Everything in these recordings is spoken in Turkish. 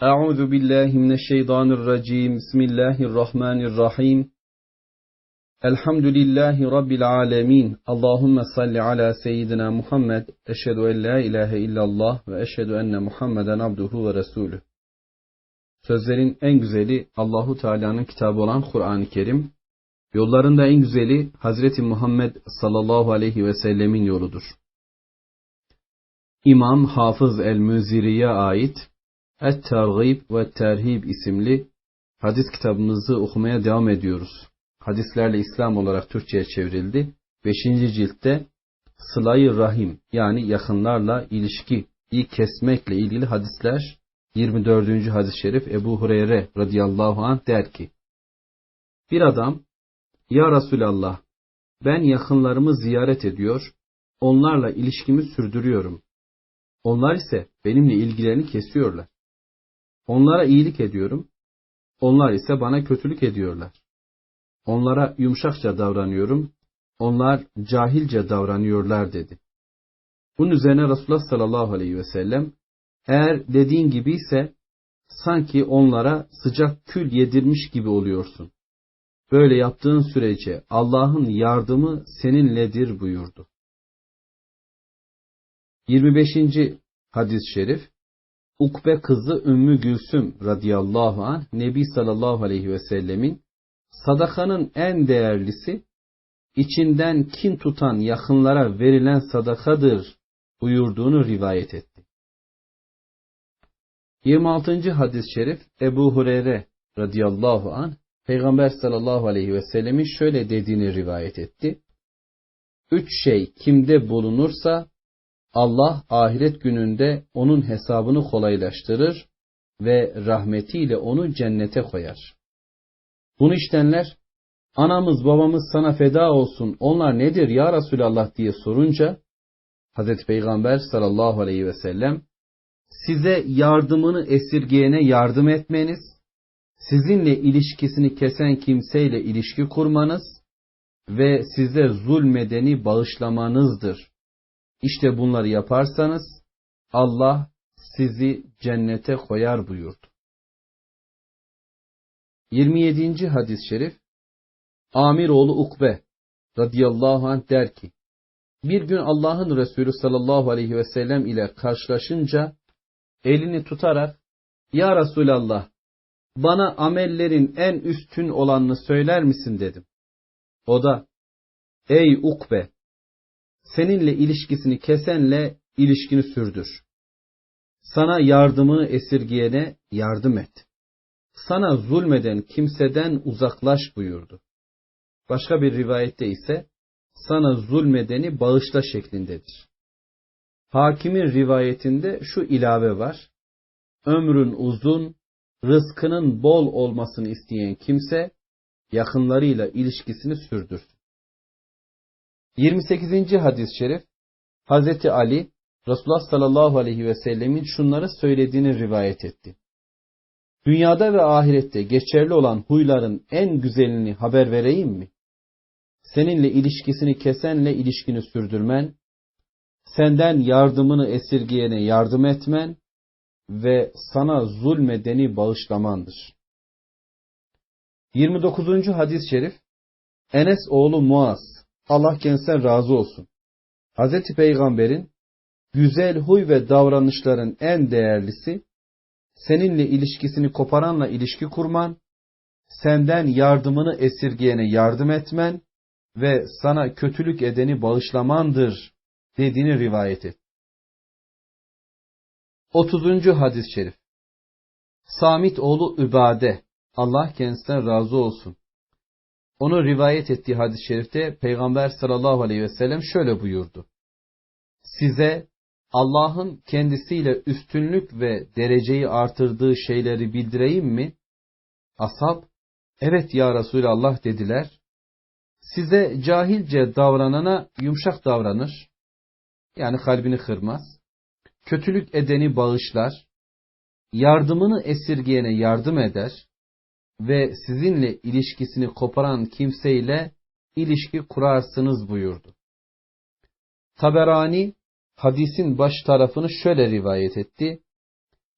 Euzu billahi mineşşeytanirracim. Bismillahirrahmanirrahim. Elhamdülillahi rabbil alamin. Allahumme salli ala seyyidina Muhammed. Eşhedü en la ilahe illallah ve eşhedü enne Muhammeden abduhu ve resulü. Sözlerin en güzeli Allahu Teala'nın kitabı olan Kur'an-ı Kerim. Yollarında en güzeli Hazreti Muhammed sallallahu aleyhi ve sellemin yoludur. İmam Hafız el-Müziri'ye ait Et-Tergib ve Terhib isimli hadis kitabımızı okumaya devam ediyoruz. Hadislerle İslam olarak Türkçe'ye çevrildi. Beşinci ciltte Sıla-i Rahim yani yakınlarla ilişkiyi kesmekle ilgili hadisler 24. hadis-i şerif Ebu Hureyre radıyallahu anh der ki Bir adam Ya Resulallah ben yakınlarımı ziyaret ediyor, onlarla ilişkimi sürdürüyorum. Onlar ise benimle ilgilerini kesiyorlar. Onlara iyilik ediyorum, onlar ise bana kötülük ediyorlar. Onlara yumuşakça davranıyorum, onlar cahilce davranıyorlar dedi. Bunun üzerine Resulullah sallallahu aleyhi ve sellem eğer dediğin gibi ise sanki onlara sıcak kül yedirmiş gibi oluyorsun. Böyle yaptığın sürece Allah'ın yardımı seninledir buyurdu. 25. hadis-i şerif Ukbe kızı Ümmü Gülsüm radıyallahu anh Nebi sallallahu aleyhi ve sellemin sadakanın en değerlisi içinden kin tutan yakınlara verilen sadakadır buyurduğunu rivayet etti. 26. hadis-i şerif Ebu Hureyre radıyallahu anh Peygamber sallallahu aleyhi ve sellemin şöyle dediğini rivayet etti. Üç şey kimde bulunursa Allah ahiret gününde onun hesabını kolaylaştırır ve rahmetiyle onu cennete koyar. Bunu iştenler, anamız babamız sana feda olsun onlar nedir ya Resulallah diye sorunca, Hazreti Peygamber sallallahu aleyhi ve sellem, size yardımını esirgeyene yardım etmeniz, sizinle ilişkisini kesen kimseyle ilişki kurmanız ve size zulmedeni bağışlamanızdır. İşte bunları yaparsanız Allah sizi cennete koyar buyurdu. 27. hadis-i şerif Amir oğlu Ukbe radıyallahu anh der ki bir gün Allah'ın Resulü sallallahu aleyhi ve sellem ile karşılaşınca elini tutarak Ya Resulallah bana amellerin en üstün olanını söyler misin dedim. O da ey Ukbe seninle ilişkisini kesenle ilişkini sürdür. Sana yardımı esirgeyene yardım et. Sana zulmeden kimseden uzaklaş buyurdu. Başka bir rivayette ise sana zulmedeni bağışla şeklindedir. Hakimin rivayetinde şu ilave var. Ömrün uzun, rızkının bol olmasını isteyen kimse yakınlarıyla ilişkisini sürdürsün. 28. hadis-i şerif Hazreti Ali Resulullah sallallahu aleyhi ve sellemin şunları söylediğini rivayet etti. Dünyada ve ahirette geçerli olan huyların en güzelini haber vereyim mi? Seninle ilişkisini kesenle ilişkini sürdürmen, senden yardımını esirgeyene yardım etmen ve sana zulmedeni bağışlamandır. 29. hadis-i şerif Enes oğlu Muaz Allah kendisinden razı olsun. Hazreti Peygamber'in güzel huy ve davranışların en değerlisi, seninle ilişkisini koparanla ilişki kurman, senden yardımını esirgeyene yardım etmen ve sana kötülük edeni bağışlamandır dediğini rivayet et. 30. hadis-i şerif Samit oğlu Übade, Allah kendisinden razı olsun. Onu rivayet ettiği hadis-i şerifte Peygamber sallallahu aleyhi ve sellem şöyle buyurdu. Size Allah'ın kendisiyle üstünlük ve dereceyi artırdığı şeyleri bildireyim mi? Ashab, evet ya Resulallah dediler. Size cahilce davranana yumuşak davranır. Yani kalbini kırmaz. Kötülük edeni bağışlar. Yardımını esirgeyene yardım eder ve sizinle ilişkisini koparan kimseyle ilişki kurarsınız buyurdu. Taberani hadisin baş tarafını şöyle rivayet etti.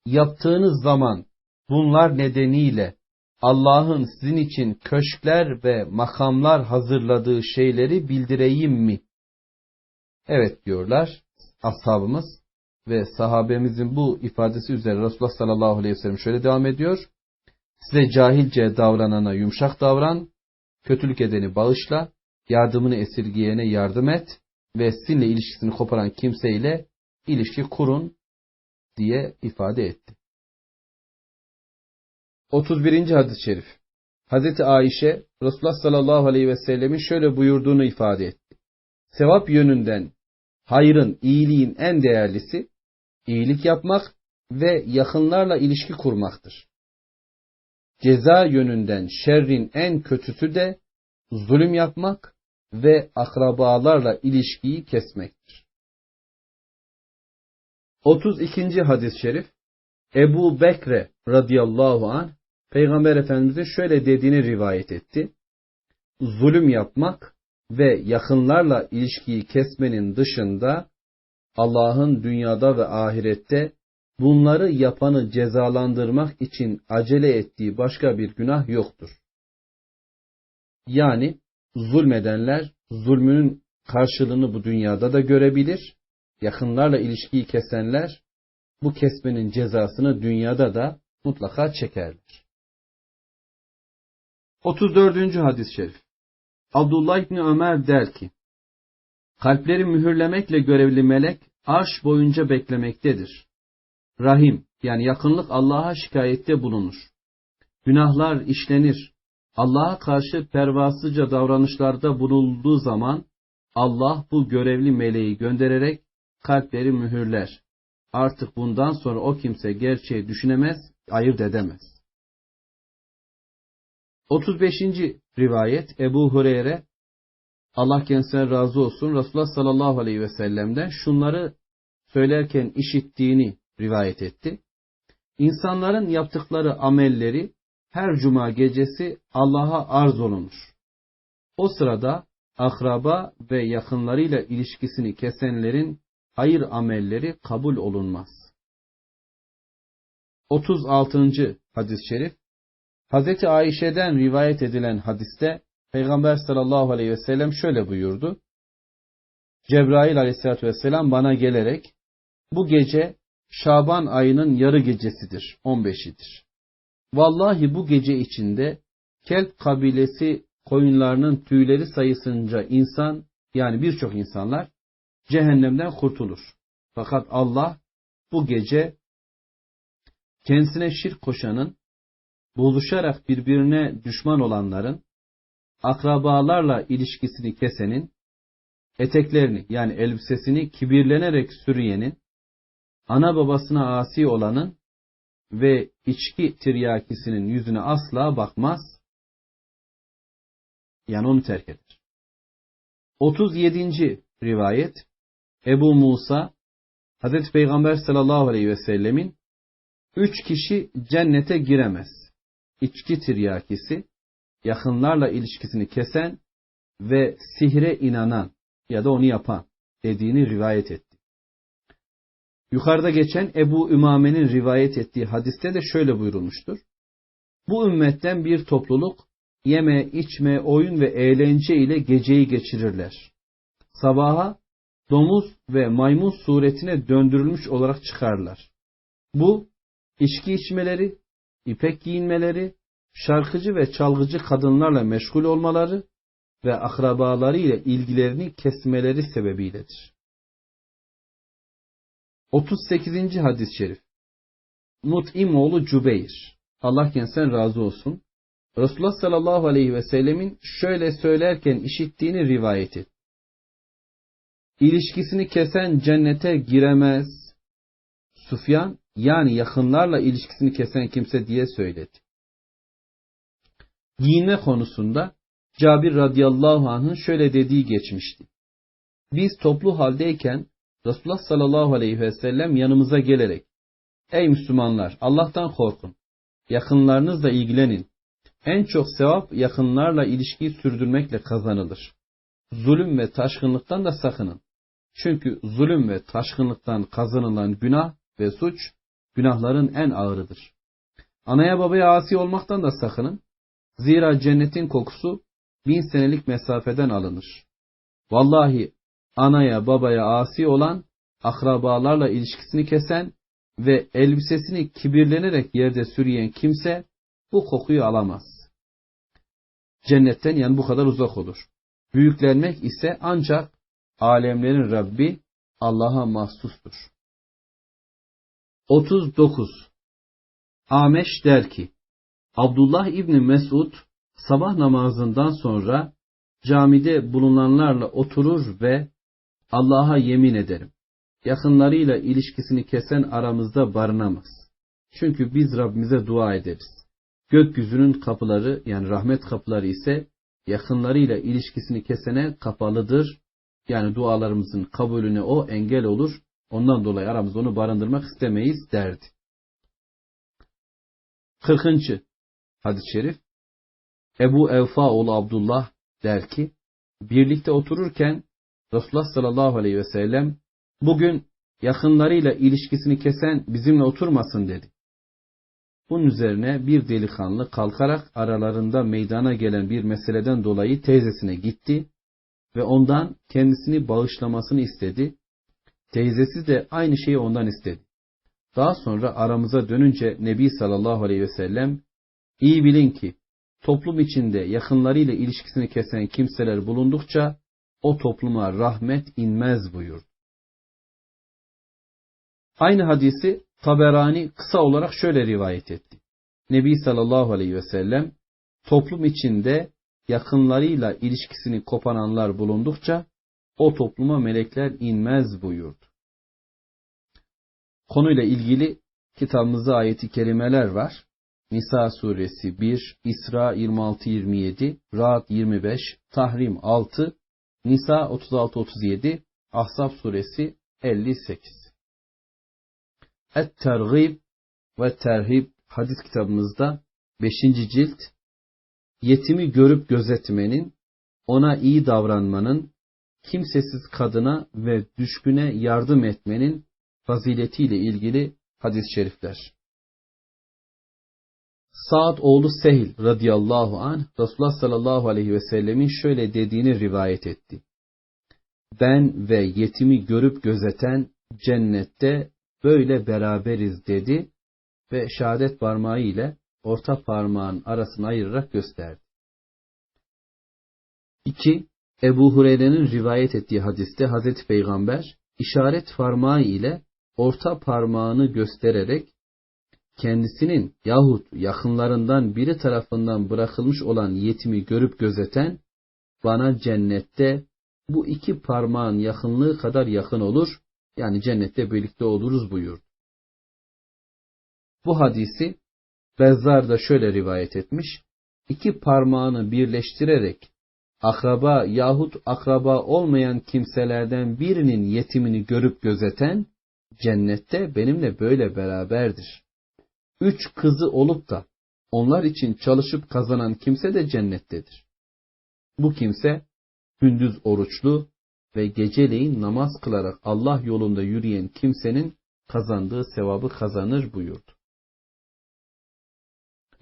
Yaptığınız zaman bunlar nedeniyle Allah'ın sizin için köşkler ve makamlar hazırladığı şeyleri bildireyim mi? Evet diyorlar ashabımız ve sahabemizin bu ifadesi üzerine Resulullah sallallahu aleyhi ve sellem şöyle devam ediyor. Size cahilce davranana yumuşak davran, kötülük edeni bağışla, yardımını esirgeyene yardım et ve sizinle ilişkisini koparan kimseyle ilişki kurun diye ifade etti. 31. hadis-i şerif. Hazreti Ayşe Resulullah sallallahu aleyhi ve sellemin şöyle buyurduğunu ifade etti. Sevap yönünden hayrın, iyiliğin en değerlisi iyilik yapmak ve yakınlarla ilişki kurmaktır. Ceza yönünden şerrin en kötüsü de zulüm yapmak ve akrabalarla ilişkiyi kesmektir. 32. hadis-i şerif Ebu Bekre radıyallahu anh Peygamber Efendimiz'in şöyle dediğini rivayet etti. Zulüm yapmak ve yakınlarla ilişkiyi kesmenin dışında Allah'ın dünyada ve ahirette bunları yapanı cezalandırmak için acele ettiği başka bir günah yoktur. Yani zulmedenler zulmünün karşılığını bu dünyada da görebilir. Yakınlarla ilişkiyi kesenler bu kesmenin cezasını dünyada da mutlaka çekerler. 34. hadis-i şerif. Abdullah İbni Ömer der ki, Kalpleri mühürlemekle görevli melek arş boyunca beklemektedir. Rahim yani yakınlık Allah'a şikayette bulunur. Günahlar işlenir. Allah'a karşı pervasızca davranışlarda bulunduğu zaman Allah bu görevli meleği göndererek kalpleri mühürler. Artık bundan sonra o kimse gerçeği düşünemez, ayırt edemez. 35. rivayet Ebu Hureyre Allah kendisine razı olsun Resulullah sallallahu aleyhi ve sellem'den şunları söylerken işittiğini rivayet etti. İnsanların yaptıkları amelleri her cuma gecesi Allah'a arz olunur. O sırada akraba ve yakınlarıyla ilişkisini kesenlerin hayır amelleri kabul olunmaz. 36. hadis-i şerif Hz. Ayşe'den rivayet edilen hadiste Peygamber sallallahu aleyhi ve sellem şöyle buyurdu. Cebrail aleyhissalatü vesselam bana gelerek bu gece Şaban ayının yarı gecesidir, 15'idir. Vallahi bu gece içinde Kelp kabilesi koyunlarının tüyleri sayısınca insan yani birçok insanlar cehennemden kurtulur. Fakat Allah bu gece kendisine şirk koşanın, buluşarak birbirine düşman olanların, akrabalarla ilişkisini kesenin, eteklerini yani elbisesini kibirlenerek sürüyenin, ana babasına asi olanın ve içki tiryakisinin yüzüne asla bakmaz, yani onu terk eder. 37. rivayet Ebu Musa Hazreti Peygamber sallallahu aleyhi ve sellemin üç kişi cennete giremez. İçki tiryakisi, yakınlarla ilişkisini kesen ve sihre inanan ya da onu yapan dediğini rivayet etti. Yukarıda geçen Ebu Ümame'nin rivayet ettiği hadiste de şöyle buyurulmuştur. Bu ümmetten bir topluluk yeme, içme, oyun ve eğlence ile geceyi geçirirler. Sabaha domuz ve maymun suretine döndürülmüş olarak çıkarlar. Bu, içki içmeleri, ipek giyinmeleri, şarkıcı ve çalgıcı kadınlarla meşgul olmaları ve akrabaları ile ilgilerini kesmeleri sebebiyledir. 38. hadis-i şerif Mut'im oğlu Cübeyr Allah kendisinden razı olsun. Resulullah sallallahu aleyhi ve sellemin şöyle söylerken işittiğini rivayet et. İlişkisini kesen cennete giremez. Sufyan yani yakınlarla ilişkisini kesen kimse diye söyledi. Giyinme konusunda Cabir radıyallahu anh'ın şöyle dediği geçmişti. Biz toplu haldeyken Resulullah sallallahu aleyhi ve sellem yanımıza gelerek Ey Müslümanlar Allah'tan korkun. Yakınlarınızla ilgilenin. En çok sevap yakınlarla ilişkiyi sürdürmekle kazanılır. Zulüm ve taşkınlıktan da sakının. Çünkü zulüm ve taşkınlıktan kazanılan günah ve suç günahların en ağırıdır. Anaya babaya asi olmaktan da sakının. Zira cennetin kokusu bin senelik mesafeden alınır. Vallahi anaya babaya asi olan, akrabalarla ilişkisini kesen ve elbisesini kibirlenerek yerde sürüyen kimse bu kokuyu alamaz. Cennetten yani bu kadar uzak olur. Büyüklenmek ise ancak alemlerin Rabbi Allah'a mahsustur. 39. Ameş der ki, Abdullah İbni Mesud sabah namazından sonra camide bulunanlarla oturur ve Allah'a yemin ederim. Yakınlarıyla ilişkisini kesen aramızda barınamaz. Çünkü biz Rabbimize dua ederiz. Gökyüzünün kapıları yani rahmet kapıları ise yakınlarıyla ilişkisini kesene kapalıdır. Yani dualarımızın kabulüne o engel olur. Ondan dolayı aramızda onu barındırmak istemeyiz derdi. 40. hadis-i şerif Ebu Evfa oğlu Abdullah der ki birlikte otururken Resulullah sallallahu aleyhi ve sellem bugün yakınlarıyla ilişkisini kesen bizimle oturmasın dedi. Bunun üzerine bir delikanlı kalkarak aralarında meydana gelen bir meseleden dolayı teyzesine gitti ve ondan kendisini bağışlamasını istedi. Teyzesi de aynı şeyi ondan istedi. Daha sonra aramıza dönünce Nebi sallallahu aleyhi ve sellem iyi bilin ki toplum içinde yakınlarıyla ilişkisini kesen kimseler bulundukça o topluma rahmet inmez buyurdu. Aynı hadisi Taberani kısa olarak şöyle rivayet etti. Nebi sallallahu aleyhi ve sellem toplum içinde yakınlarıyla ilişkisini koparanlar bulundukça o topluma melekler inmez buyurdu. Konuyla ilgili kitabımızda ayeti kerimeler var. Nisa suresi 1, İsra 26-27, Ra'd 25, Tahrim 6, Nisa 36-37, Ahzab suresi 58. Et-Tergib ve Terhib hadis kitabımızda 5. cilt yetimi görüp gözetmenin, ona iyi davranmanın, kimsesiz kadına ve düşküne yardım etmenin faziletiyle ilgili hadis-i şerifler. Sa'd oğlu Sehil radıyallahu anh Resulullah sallallahu aleyhi ve sellemin şöyle dediğini rivayet etti. Ben ve yetimi görüp gözeten cennette böyle beraberiz dedi ve şehadet parmağı ile orta parmağın arasını ayırarak gösterdi. 2. Ebu Hureyre'nin rivayet ettiği hadiste Hazreti Peygamber işaret parmağı ile orta parmağını göstererek kendisinin yahut yakınlarından biri tarafından bırakılmış olan yetimi görüp gözeten bana cennette bu iki parmağın yakınlığı kadar yakın olur yani cennette birlikte oluruz buyurdu. Bu hadisi Bezzar da şöyle rivayet etmiş. İki parmağını birleştirerek akraba yahut akraba olmayan kimselerden birinin yetimini görüp gözeten cennette benimle böyle beraberdir. Üç kızı olup da onlar için çalışıp kazanan kimse de cennettedir. Bu kimse gündüz oruçlu ve geceleyin namaz kılarak Allah yolunda yürüyen kimsenin kazandığı sevabı kazanır buyurdu.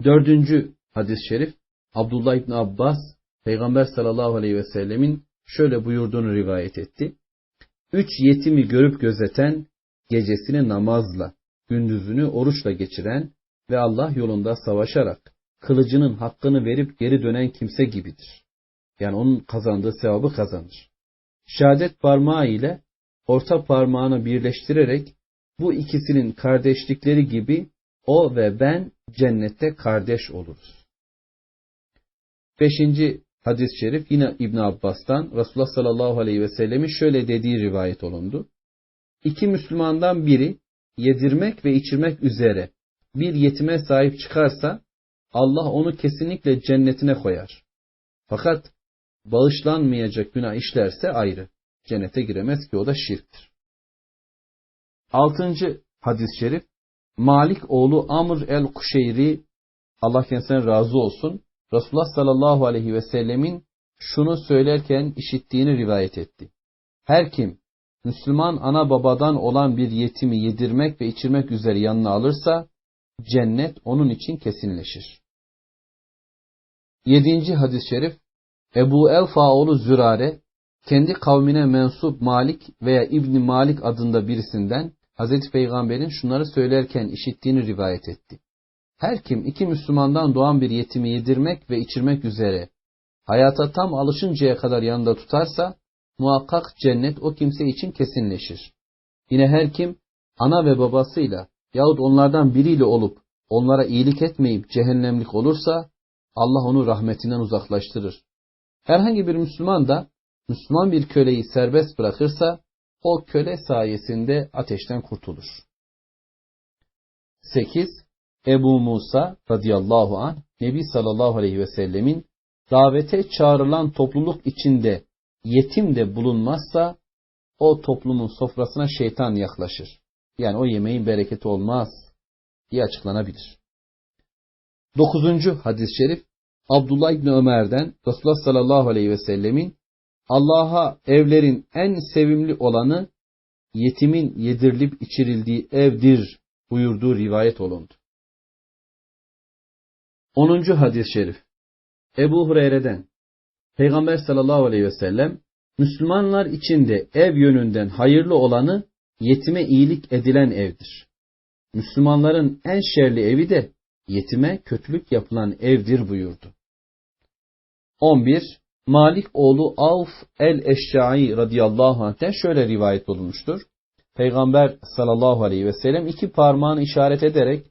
Dördüncü hadis-i şerif Abdullah İbni Abbas Peygamber sallallahu aleyhi ve sellemin şöyle buyurduğunu rivayet etti. Üç yetimi görüp gözeten, gecesini namazla, gündüzünü oruçla geçiren ve Allah yolunda savaşarak kılıcının hakkını verip geri dönen kimse gibidir. Yani onun kazandığı sevabı kazanır. Şehadet parmağı ile orta parmağını birleştirerek bu ikisinin kardeşlikleri gibi o ve ben cennette kardeş oluruz. Beşinci hadis-i şerif yine İbn Abbas'tan Resulullah sallallahu aleyhi ve sellemin şöyle dediği rivayet olundu. İki Müslümandan biri yedirmek ve içirmek üzere bir yetime sahip çıkarsa Allah onu kesinlikle cennetine koyar. Fakat bağışlanmayacak günah işlerse ayrı. Cennete giremez ki o da şirktir. Altıncı hadis-i şerif Malik oğlu Amr el-Kuşeyri Allah kendisine razı olsun Resulullah sallallahu aleyhi ve sellemin şunu söylerken işittiğini rivayet etti. Her kim Müslüman ana babadan olan bir yetimi yedirmek ve içirmek üzere yanına alırsa cennet onun için kesinleşir. Yedinci hadis-i şerif Ebu Elfa oğlu Zürare kendi kavmine mensup Malik veya İbni Malik adında birisinden Hazreti Peygamber'in şunları söylerken işittiğini rivayet etti. Her kim iki Müslümandan doğan bir yetimi yedirmek ve içirmek üzere hayata tam alışıncaya kadar yanında tutarsa muhakkak cennet o kimse için kesinleşir. Yine her kim ana ve babasıyla yahut onlardan biriyle olup onlara iyilik etmeyip cehennemlik olursa Allah onu rahmetinden uzaklaştırır. Herhangi bir Müslüman da Müslüman bir köleyi serbest bırakırsa o köle sayesinde ateşten kurtulur. 8. Ebu Musa radıyallahu an Nebi sallallahu aleyhi ve sellemin davete çağrılan topluluk içinde yetim de bulunmazsa o toplumun sofrasına şeytan yaklaşır. Yani o yemeğin bereketi olmaz diye açıklanabilir. Dokuzuncu hadis-i şerif Abdullah İbni Ömer'den Resulullah sallallahu aleyhi ve sellemin Allah'a evlerin en sevimli olanı yetimin yedirilip içirildiği evdir buyurduğu rivayet olundu. 10. hadis-i şerif Ebu Hureyre'den Peygamber sallallahu aleyhi ve sellem Müslümanlar içinde ev yönünden hayırlı olanı yetime iyilik edilen evdir. Müslümanların en şerli evi de yetime kötülük yapılan evdir buyurdu. 11. Malik oğlu Avf el-Eşşai radıyallahu anh'ten şöyle rivayet olunmuştur. Peygamber sallallahu aleyhi ve sellem iki parmağını işaret ederek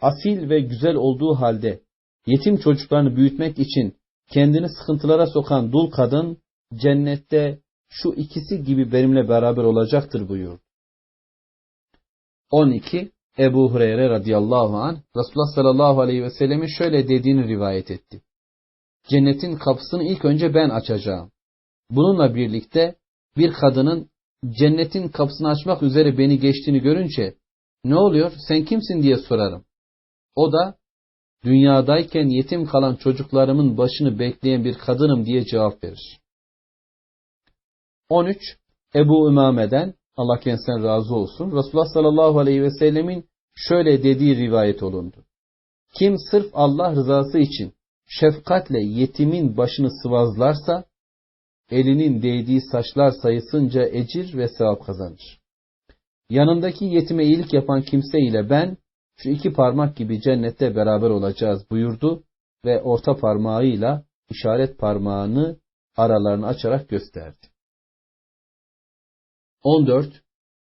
asil ve güzel olduğu halde yetim çocuklarını büyütmek için kendini sıkıntılara sokan dul kadın cennette şu ikisi gibi benimle beraber olacaktır buyurdu. 12. Ebu Hureyre radıyallahu an Resulullah sallallahu aleyhi ve sellemin şöyle dediğini rivayet etti. Cennetin kapısını ilk önce ben açacağım. Bununla birlikte bir kadının cennetin kapısını açmak üzere beni geçtiğini görünce ne oluyor sen kimsin diye sorarım. O da dünyadayken yetim kalan çocuklarımın başını bekleyen bir kadınım diye cevap verir. 13. Ebu Ümame'den Allah kendisinden razı olsun. Resulullah sallallahu aleyhi ve sellemin şöyle dediği rivayet olundu. Kim sırf Allah rızası için şefkatle yetimin başını sıvazlarsa elinin değdiği saçlar sayısınca ecir ve sevap kazanır. Yanındaki yetime iyilik yapan kimse ile ben şu iki parmak gibi cennette beraber olacağız buyurdu ve orta parmağıyla işaret parmağını aralarını açarak gösterdi. 14.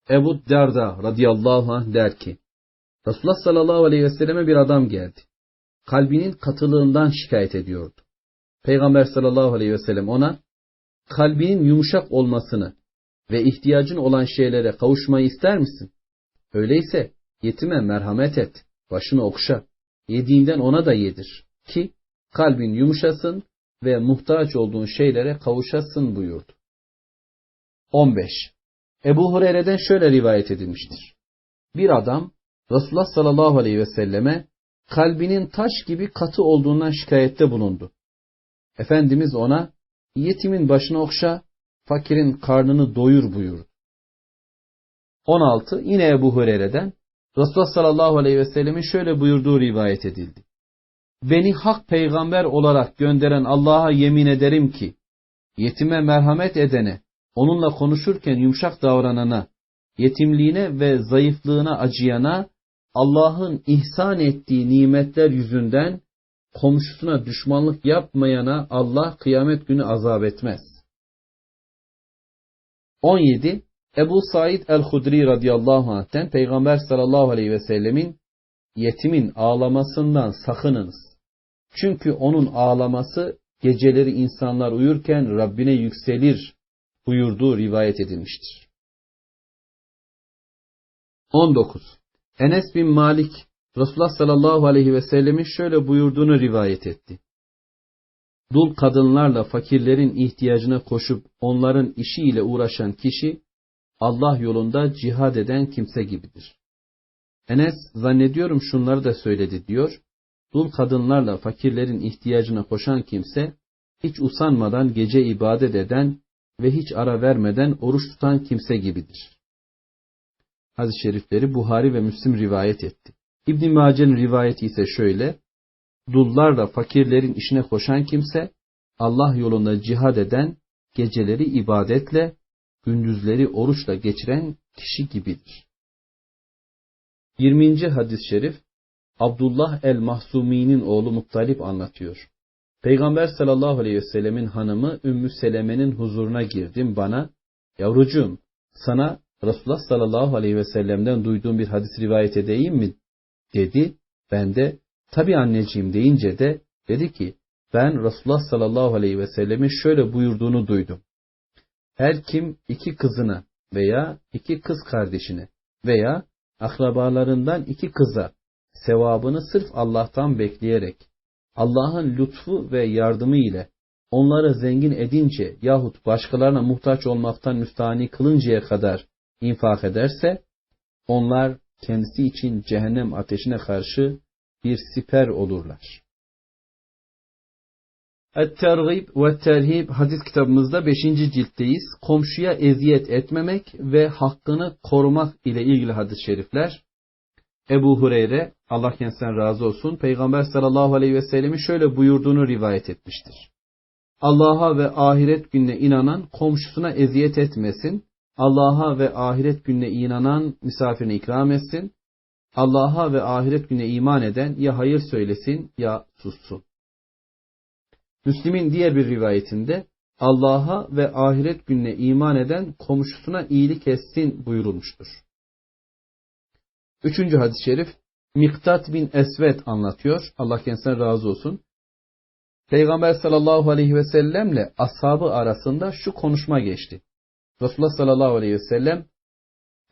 Ebu Derda radıyallahu anh der ki, Resulullah sallallahu aleyhi ve selleme bir adam geldi. Kalbinin katılığından şikayet ediyordu. Peygamber sallallahu aleyhi ve sellem ona, kalbinin yumuşak olmasını ve ihtiyacın olan şeylere kavuşmayı ister misin? Öyleyse yetime merhamet et, başını okşa, yediğinden ona da yedir ki kalbin yumuşasın ve muhtaç olduğun şeylere kavuşasın buyurdu. 15. Ebu Hureyre'den şöyle rivayet edilmiştir. Bir adam Resulullah sallallahu aleyhi ve selleme kalbinin taş gibi katı olduğundan şikayette bulundu. Efendimiz ona yetimin başını okşa, fakirin karnını doyur buyurdu. 16. Yine Ebu Hureyre'den Resulullah sallallahu aleyhi ve sellemin şöyle buyurduğu rivayet edildi. Beni hak peygamber olarak gönderen Allah'a yemin ederim ki, yetime merhamet edene, onunla konuşurken yumuşak davranana, yetimliğine ve zayıflığına acıyana, Allah'ın ihsan ettiği nimetler yüzünden komşusuna düşmanlık yapmayana Allah kıyamet günü azap etmez. 17. Ebu Said el-Hudri radıyallahu anh'ten Peygamber sallallahu aleyhi ve sellemin yetimin ağlamasından sakınınız. Çünkü onun ağlaması geceleri insanlar uyurken Rabbine yükselir buyurduğu rivayet edilmiştir. 19. Enes bin Malik Resulullah sallallahu aleyhi ve sellemin şöyle buyurduğunu rivayet etti. Dul kadınlarla fakirlerin ihtiyacına koşup onların işiyle uğraşan kişi Allah yolunda cihad eden kimse gibidir. Enes zannediyorum şunları da söyledi diyor. Dul kadınlarla fakirlerin ihtiyacına koşan kimse hiç usanmadan gece ibadet eden ve hiç ara vermeden oruç tutan kimse gibidir. Hadis-i şerifleri Buhari ve Müslim rivayet etti. İbn Mace'nin rivayeti ise şöyle. Dullarla fakirlerin işine koşan kimse Allah yolunda cihad eden, geceleri ibadetle, gündüzleri oruçla geçiren kişi gibidir. 20. hadis-i şerif Abdullah el-Mahsumi'nin oğlu Muttalip anlatıyor. Peygamber sallallahu aleyhi ve sellemin hanımı Ümmü Seleme'nin huzuruna girdim bana, yavrucuğum sana Resulullah sallallahu aleyhi ve sellem'den duyduğum bir hadis rivayet edeyim mi? dedi. Ben de tabi anneciğim deyince de dedi ki ben Resulullah sallallahu aleyhi ve sellemin şöyle buyurduğunu duydum. Her kim iki kızına veya iki kız kardeşine veya akrabalarından iki kıza sevabını sırf Allah'tan bekleyerek Allah'ın lütfu ve yardımı ile onları zengin edince yahut başkalarına muhtaç olmaktan müstahni kılıncaya kadar infak ederse onlar kendisi için cehennem ateşine karşı bir siper olurlar. Et-Tergib ve Terhib hadis kitabımızda 5. ciltteyiz. Komşuya eziyet etmemek ve hakkını korumak ile ilgili hadis-i şerifler. Ebu Hureyre, Allah kendisinden razı olsun, Peygamber sallallahu aleyhi ve sellemin şöyle buyurduğunu rivayet etmiştir. Allah'a ve ahiret gününe inanan komşusuna eziyet etmesin, Allah'a ve ahiret gününe inanan misafirine ikram etsin, Allah'a ve ahiret gününe iman eden ya hayır söylesin ya sussun. Müslim'in diğer bir rivayetinde Allah'a ve ahiret gününe iman eden komşusuna iyilik etsin buyurulmuştur. Üçüncü hadis-i şerif Miktat bin Esved anlatıyor. Allah kendisine razı olsun. Peygamber sallallahu aleyhi ve sellemle ashabı arasında şu konuşma geçti. Resulullah sallallahu aleyhi ve sellem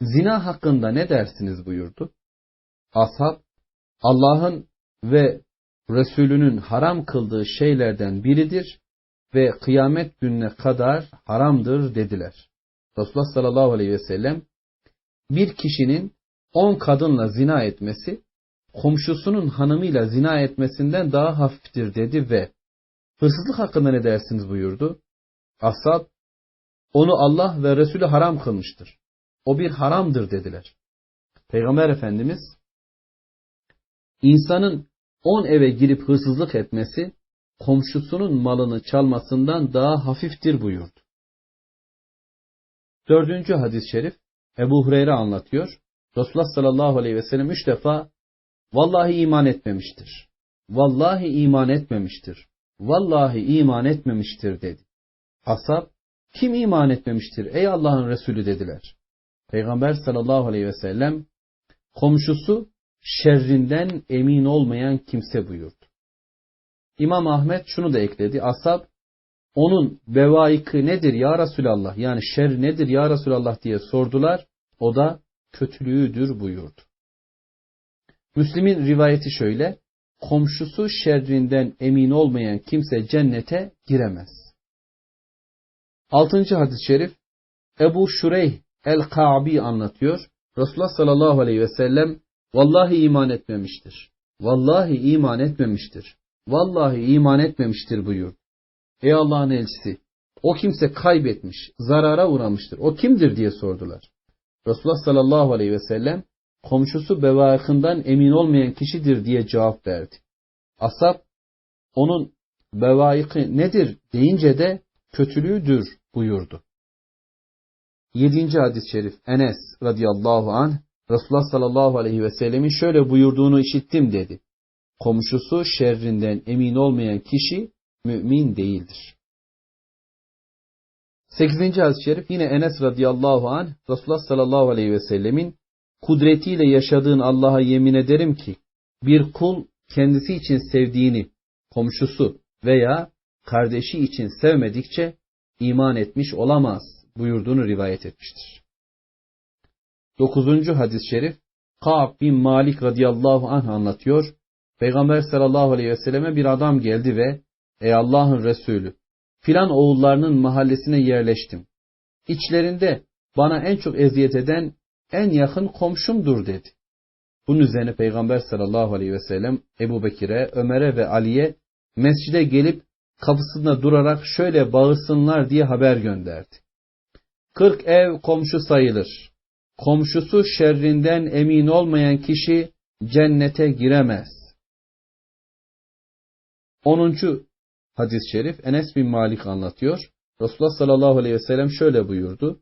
zina hakkında ne dersiniz buyurdu. Ashab Allah'ın ve Resulünün haram kıldığı şeylerden biridir ve kıyamet gününe kadar haramdır dediler. Resulullah sallallahu aleyhi ve sellem bir kişinin on kadınla zina etmesi komşusunun hanımıyla zina etmesinden daha hafiftir dedi ve hırsızlık hakkında ne dersiniz buyurdu. Ashab onu Allah ve Resulü haram kılmıştır. O bir haramdır dediler. Peygamber Efendimiz insanın on eve girip hırsızlık etmesi komşusunun malını çalmasından daha hafiftir buyurdu. Dördüncü hadis-i şerif Ebu Hureyre anlatıyor. Resulullah sallallahu aleyhi ve sellem üç defa vallahi iman etmemiştir. Vallahi iman etmemiştir. Vallahi iman etmemiştir dedi. Asap kim iman etmemiştir ey Allah'ın Resulü dediler. Peygamber sallallahu aleyhi ve sellem komşusu şerrinden emin olmayan kimse buyurdu. İmam Ahmet şunu da ekledi. Asab onun bevaikı nedir ya Resulallah yani şer nedir ya Resulallah diye sordular. O da kötülüğüdür buyurdu. Müslim'in rivayeti şöyle. Komşusu şerrinden emin olmayan kimse cennete giremez. Altıncı hadis-i şerif Ebu Şureyh el-Ka'bi anlatıyor. Resulullah sallallahu aleyhi ve sellem Vallahi iman etmemiştir. Vallahi iman etmemiştir. Vallahi iman etmemiştir buyur. Ey Allah'ın elçisi, o kimse kaybetmiş, zarara uğramıştır. O kimdir diye sordular. Resulullah sallallahu aleyhi ve sellem, komşusu bevakından emin olmayan kişidir diye cevap verdi. Asap, onun bevaiki nedir deyince de kötülüğüdür buyurdu. Yedinci hadis-i şerif Enes radıyallahu anh Resulullah sallallahu aleyhi ve sellemin şöyle buyurduğunu işittim dedi. Komşusu şerrinden emin olmayan kişi mümin değildir. 8. hadis-i şerif yine Enes radıyallahu anh Resulullah sallallahu aleyhi ve sellemin kudretiyle yaşadığın Allah'a yemin ederim ki bir kul kendisi için sevdiğini komşusu veya kardeşi için sevmedikçe iman etmiş olamaz buyurduğunu rivayet etmiştir. 9. hadis-i şerif Ka'b bin Malik radıyallahu anh anlatıyor. Peygamber sallallahu aleyhi ve selleme bir adam geldi ve Ey Allah'ın Resulü filan oğullarının mahallesine yerleştim. İçlerinde bana en çok eziyet eden en yakın komşumdur dedi. Bunun üzerine Peygamber sallallahu aleyhi ve sellem Ebu Bekir'e, Ömer'e ve Ali'ye mescide gelip kapısında durarak şöyle bağırsınlar diye haber gönderdi. Kırk ev komşu sayılır komşusu şerrinden emin olmayan kişi cennete giremez. 10. hadis-i şerif Enes bin Malik anlatıyor. Resulullah sallallahu aleyhi ve sellem şöyle buyurdu.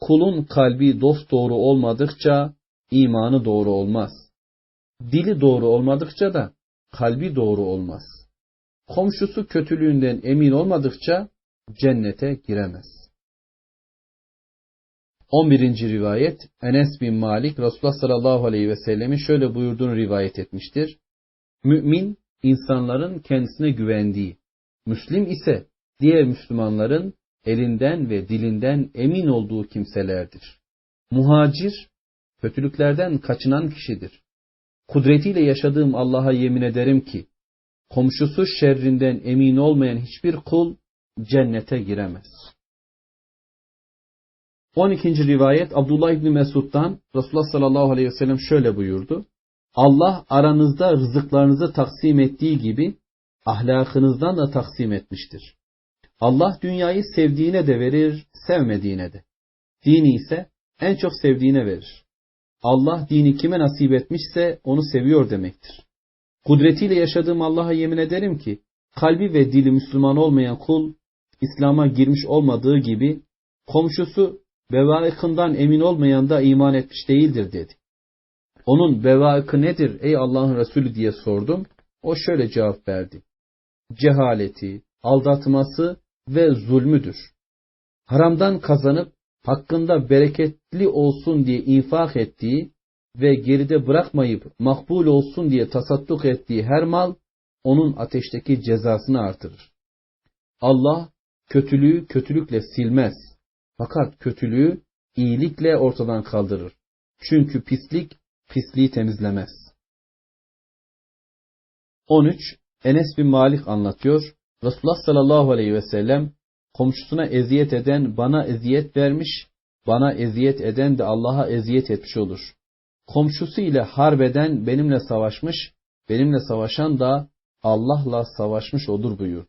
Kulun kalbi dost doğru olmadıkça imanı doğru olmaz. Dili doğru olmadıkça da kalbi doğru olmaz. Komşusu kötülüğünden emin olmadıkça cennete giremez. 11. rivayet Enes bin Malik Resulullah sallallahu aleyhi ve sellemin şöyle buyurduğunu rivayet etmiştir. Mümin insanların kendisine güvendiği, Müslim ise diğer Müslümanların elinden ve dilinden emin olduğu kimselerdir. Muhacir, kötülüklerden kaçınan kişidir. Kudretiyle yaşadığım Allah'a yemin ederim ki, komşusu şerrinden emin olmayan hiçbir kul cennete giremez. 12. rivayet Abdullah İbni Mesud'dan Resulullah sallallahu aleyhi ve sellem şöyle buyurdu. Allah aranızda rızıklarınızı taksim ettiği gibi ahlakınızdan da taksim etmiştir. Allah dünyayı sevdiğine de verir, sevmediğine de. Dini ise en çok sevdiğine verir. Allah dini kime nasip etmişse onu seviyor demektir. Kudretiyle yaşadığım Allah'a yemin ederim ki, kalbi ve dili Müslüman olmayan kul, İslam'a girmiş olmadığı gibi, komşusu bevaikından emin olmayan da iman etmiş değildir dedi. Onun bevaikı nedir ey Allah'ın Resulü diye sordum. O şöyle cevap verdi. Cehaleti, aldatması ve zulmüdür. Haramdan kazanıp hakkında bereketli olsun diye infak ettiği ve geride bırakmayıp makbul olsun diye tasadduk ettiği her mal onun ateşteki cezasını artırır. Allah kötülüğü kötülükle silmez. Fakat kötülüğü iyilikle ortadan kaldırır. Çünkü pislik pisliği temizlemez. 13. Enes bin Malik anlatıyor. Resulullah sallallahu aleyhi ve sellem komşusuna eziyet eden bana eziyet vermiş, bana eziyet eden de Allah'a eziyet etmiş olur. Komşusu ile harbeden benimle savaşmış, benimle savaşan da Allah'la savaşmış olur buyur.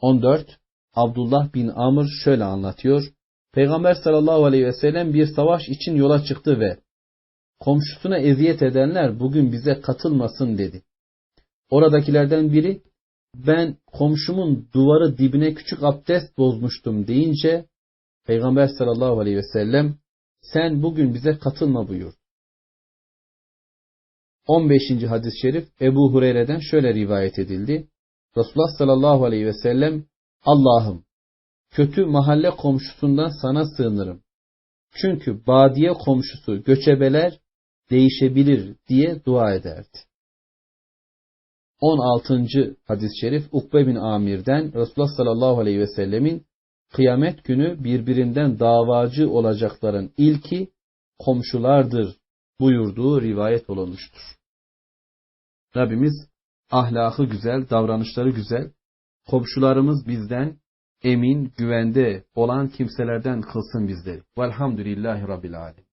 14. Abdullah bin Amr şöyle anlatıyor. Peygamber sallallahu aleyhi ve sellem bir savaş için yola çıktı ve komşusuna eziyet edenler bugün bize katılmasın dedi. Oradakilerden biri ben komşumun duvarı dibine küçük abdest bozmuştum deyince Peygamber sallallahu aleyhi ve sellem sen bugün bize katılma buyur. 15. hadis-i şerif Ebu Hureyre'den şöyle rivayet edildi. Resulullah sallallahu aleyhi ve sellem Allah'ım kötü mahalle komşusundan sana sığınırım. Çünkü badiye komşusu göçebeler değişebilir diye dua ederdi. 16. hadis-i şerif Ukbe bin Amir'den Resulullah sallallahu aleyhi ve sellemin kıyamet günü birbirinden davacı olacakların ilki komşulardır buyurduğu rivayet olunmuştur. Rabbimiz ahlakı güzel, davranışları güzel, komşularımız bizden emin, güvende olan kimselerden kılsın bizleri. Velhamdülillahi Rabbil Alemin.